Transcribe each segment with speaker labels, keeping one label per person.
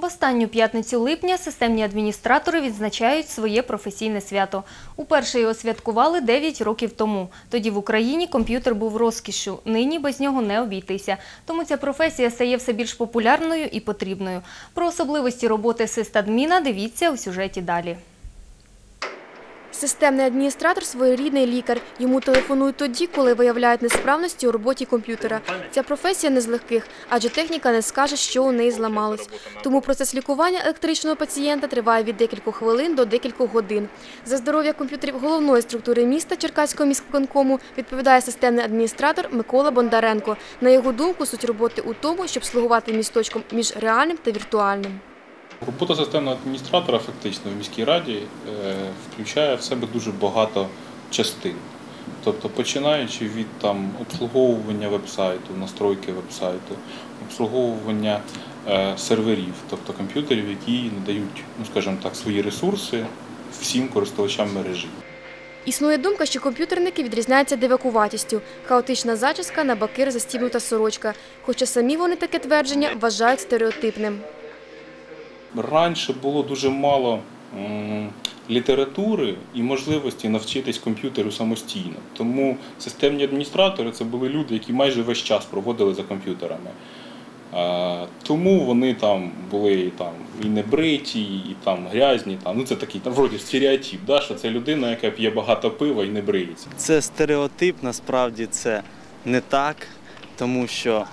Speaker 1: В останню п'ятницю липня системні адміністратори відзначають своє професійне свято. Уперше його святкували 9 років тому. Тоді в Україні комп'ютер був розкішшю, нині без нього не обійтися. Тому ця професія стає все більш популярною і потрібною. Про особливості роботи систадміна дивіться у сюжеті далі.
Speaker 2: Системний адміністратор – своєрідний лікар. Йому телефонують тоді, коли виявляють несправності у роботі комп'ютера. Ця професія не з легких, адже техніка не скаже, що у неї зламалось. Тому процес лікування електричного пацієнта триває від декількох хвилин до декількох годин. За здоров'я комп'ютерів головної структури міста Черкаського міськвиконкому відповідає системний адміністратор Микола Бондаренко. На його думку, суть роботи у тому, щоб слугувати місточком між реальним та віртуальним.
Speaker 3: Робота системного адміністратора фактично в міській раді е, включає в себе дуже багато частин. Тобто починаючи від там, обслуговування веб-сайту, настройки веб-сайту, обслуговування е, серверів, тобто комп'ютерів, які надають, ну скажімо так, свої ресурси всім користувачам мережі.
Speaker 2: Існує думка, що комп'ютерники відрізняються дивакуватістю, хаотична зачіска, набакир, застібнута сорочка. Хоча самі вони таке твердження вважають стереотипним.
Speaker 3: Раніше було дуже мало літератури і можливості навчитись комп'ютеру самостійно. Тому системні адміністратори це були люди, які майже весь час проводили за комп'ютерами. Тому вони там були там, і небриті, і там грязні. Там, ну це такий там, вроді стереотип, да, що це людина, яка п'є багато пива і не бриється.
Speaker 4: Це стереотип, насправді це не так, тому що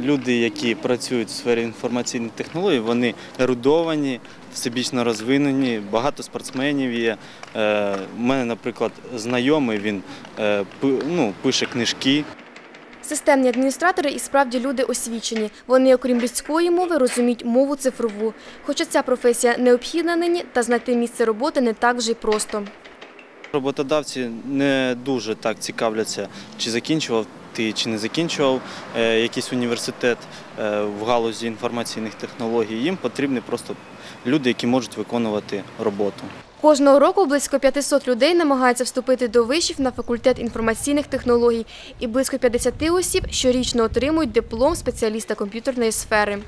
Speaker 4: люди, які працюють в сфері інформаційних технологій, вони ерудовані, всебічно розвинені, багато спортсменів є. Е, у мене, наприклад, знайомий, він е, ну, пише книжки.
Speaker 2: Системні адміністратори і справді люди освічені. Вони, окрім людської мови, розуміють мову цифрову. Хоча ця професія необхідна нині, та знайти місце роботи не так вже й просто.
Speaker 4: Роботодавці не дуже так цікавляться, чи закінчував ти, чи не закінчував е, якийсь університет е, в галузі інформаційних технологій. Їм потрібні просто люди, які можуть виконувати роботу.
Speaker 2: Кожного року близько 500 людей намагаються вступити до вишів на факультет інформаційних технологій, і близько 50 осіб щорічно отримують диплом спеціаліста комп'ютерної сфери.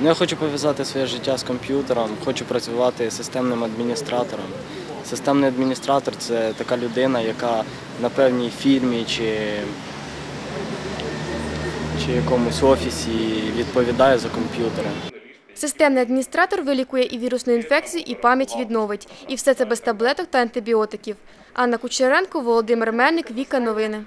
Speaker 5: Ну, Я хочу пов'язати своє життя з комп'ютером, хочу працювати системним адміністратором. Системний адміністратор це така людина, яка на певній фірмі чи, чи якомусь офісі відповідає за комп'ютери.
Speaker 2: Системний адміністратор вилікує і вірусну інфекцію, і пам'ять відновить. І все це без таблеток та антибіотиків. Анна Кучеренко, Володимир Мельник, Віка Новини.